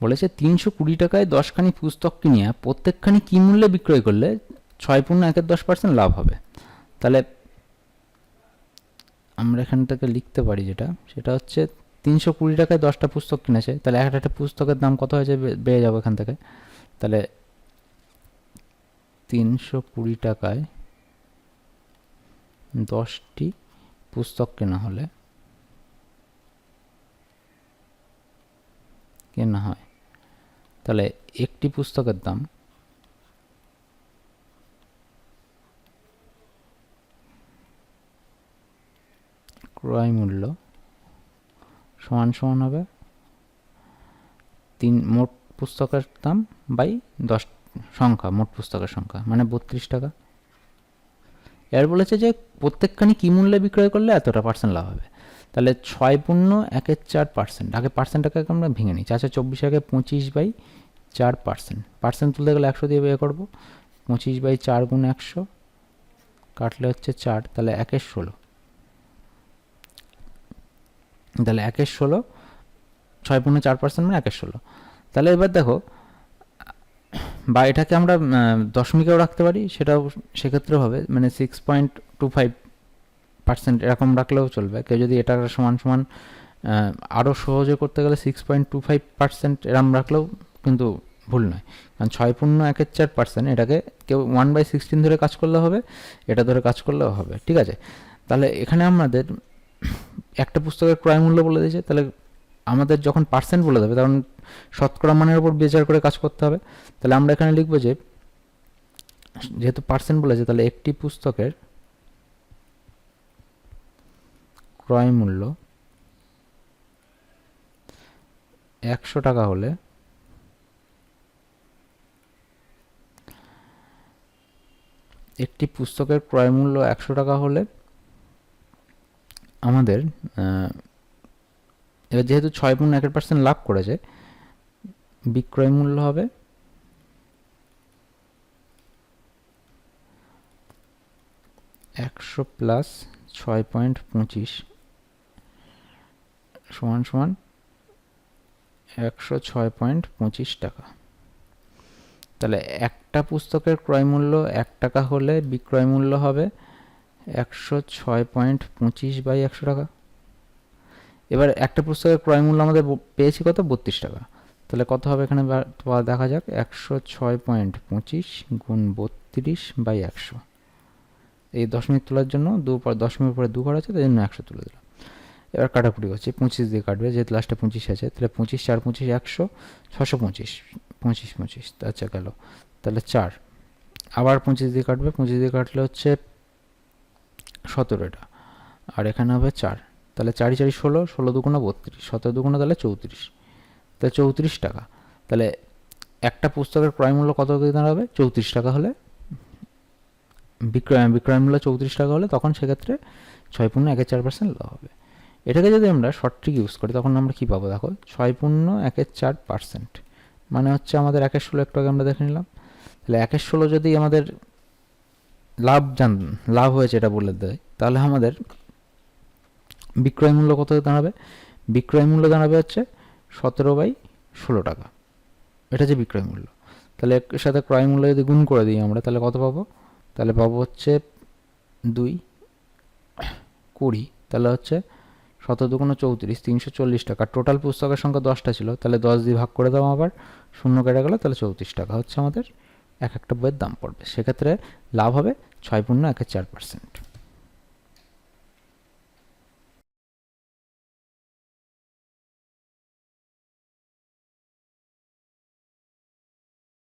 বলেছে তিনশো কুড়ি টাকায় দশখানি পুস্তক কিনিয়া প্রত্যেকখানি কী মূল্যে বিক্রয় করলে ছয় পূর্ণ একের দশ পার্সেন্ট লাভ হবে? তাহলে আমরা এখান থেকে লিখতে পারি যেটা, সেটা হচ্ছে তিনশো কুড়ি টাকায় দশটা পুস্তক কিনেছে, তাহলে একটা একটা পুস্তকের দাম কত হয়েছে বেড়ে যাবে এখান থেকে? তাহলে তিনশো কুড়ি টাকায় দশটি পুস্তক কেনা হলে, কেনা হয়। তাহলে একটি পুস্তকের দাম ক্রয় মূল্য সমান সমান হবে তিন, মোট পুস্তকের দাম বাই দশ সংখ্যা, মোট পুস্তকের সংখ্যা মানে বত্রিশ টাকা। এর বলেছে যে প্রত্যেকখানি কী মূল্যে বিক্রয় করলে এতটা পার্সেন্ট লাভ হবে? তাহলে ছয় পূর্ণ একের চার পার্সেন্ট আগে পার্সেন্টটাকে আমরা ভেঙে নিই। চারশো চব্বিশ আগে পঁচিশ বাই চার পার্সেন্ট পার্সেন্ট তুলতে গেলে একশো দিয়ে বের করব। পঁচিশ বাই চার গুণ একশো। কাটলে হচ্ছে চার, তাহলে একের ষোলো। তাহলে একের ষোলো, ছয় পূর্ণ চার পার্সেন্ট মানে একের ষোলো। তাহলে এবার দেখো, বা এটাকে আমরা দশমিকেও রাখতে পারি, সেটাও সেক্ষেত্রে হবে। মানে six point two five percent এরকম রাখলেও চলবে। কেউ যদি এটা সমান সমান আরও সহজে করতে গেলে six point two five percent এরম রাখলেও কিন্তু ভুল নয়। কারণ ছয় পূর্ণ একের চার পার্সেন্ট এটাকে কেউ ওয়ান বাই সিক্সটিন ধরে কাজ করলে হবে, এটা ধরে কাজ করলেও হবে, ঠিক আছে? তাহলে এখানে আমাদের একটা পুস্তকের ক্রয় মূল্য বলে দিয়েছে। তাহলে আমাদের যখন পার্সেন্ট বলে দেবে, তখন শতকরা মানের উপর বিচার করে কাজ করতে হবে। তাহলে আমরা এখানে লিখব যে, যেহেতু পার্সেন্ট বলেছে, তাহলে একটি পুস্তকের ক্রয় মূল্য একশো টাকা হলে একটি পুস্তকের ক্রয় মূল্য একশো টাকা হলে আমাদের এবার যেহেতু ছয় পূর্ণ একের পার্সেন্ট লাভ করেছে, বিক্রয় মূল্য হবে একশো প্লাস ছয় পয়েন্ট পঁচিশ। সমান সমান একশো ছয় পয়েন্ট পঁচিশ টাকা। তাহলে একটা পুস্তকের ক্রয় মূল্য এক টাকা হলে বিক্রয় মূল্য হবে একশো ছয় পয়েন্ট পঁচিশ বাই একশো টাকা। এবার একটা পুস্তকের ক্রয় মূল্য আমাদের পেয়েছি কত? বত্রিশ টাকা। তাহলে কত হবে এখানে? দেখা যাক। একশো ছয় পয়েন্ট পঁচিশ গুণ বত্রিশ বাই একশো। এই দশমিক তোলার জন্য দু দশমিক পরে দু ঘর আছে, তাই জন্য একশো তুলে দিলাম। এবার কাটাকুটি করছি, পঁচিশ দিয়ে কাটবে, যেহেতু লাস্টে পঁচিশ আছে, তাহলে পঁচিশ, চার, পঁচিশ, একশো, ছশো পঁচিশ পঁচিশ পঁচিশ আচ্ছা গেল। তাহলে চার, আবার পঁচিশ দিয়ে কাটবে, পঁচিশ দিয়ে কাটলে হচ্ছে সতেরো এটা, আর এখানে হবে চার, তাহলে চারি চারি, ষোলো ষোলো দুগুণা বত্রিশ, সতেরো দুগুণা তাহলে চৌত্রিশ তাহলে চৌত্রিশ টাকা, তাহলে একটা পুস্তকের ক্রয় মূল্য কত দাঁড়াবে? চৌত্রিশ টাকা হলে, বিক্রয় বিক্রয় মূল্য চৌত্রিশ টাকা হলে তখন সেক্ষেত্রে ছয় পূর্ণ একের চার পার্সেন্ট লাভ হবে। এটাকে যদি আমরা শর্ট ট্রিক ইউজ করি, তখন আমরা কী পাবো দেখো? ছয় পূর্ণ, একের চার পার্সেন্ট মানে হচ্ছে আমাদের একের ষোলো, একটু আগে আমরা দেখে নিলাম। তাহলে একের ষোলো যদি আমাদের লাভ জান, লাভ হয়েছে এটা বলে দেয়, তাহলে আমাদের বিক্রয় মূল্য কত দাঁড়াবে? বিক্রয় মূল্য দাঁড়াবে হচ্ছে সতেরো বাই ষোলো টাকা। এটা যে বিক্রয় মূল্য। তাহলে এর সাথে ক্রয় মূল্য যদি গুণ করে দিই আমরা, তাহলে কত পাবো? তাহলে পাবো হচ্ছে দুই কুড়ি। তাহলে হচ্ছে শত দুগুণ চৌত্রিশ, তিনশো চল্লিশ টাকা। টোটাল পুস্তকের সংখ্যা দশটা ছিল, তাহলে দশ দিয়ে ভাগ করে দাও আবার। শূন্য কেটে গেলো, তাহলে চৌত্রিশ টাকা হচ্ছে আমাদের। এক একটা বইয়ের দাম পড়বে। সেক্ষেত্রে লাভ হবে ছয় পূর্ণ একের চার পার্সেন্ট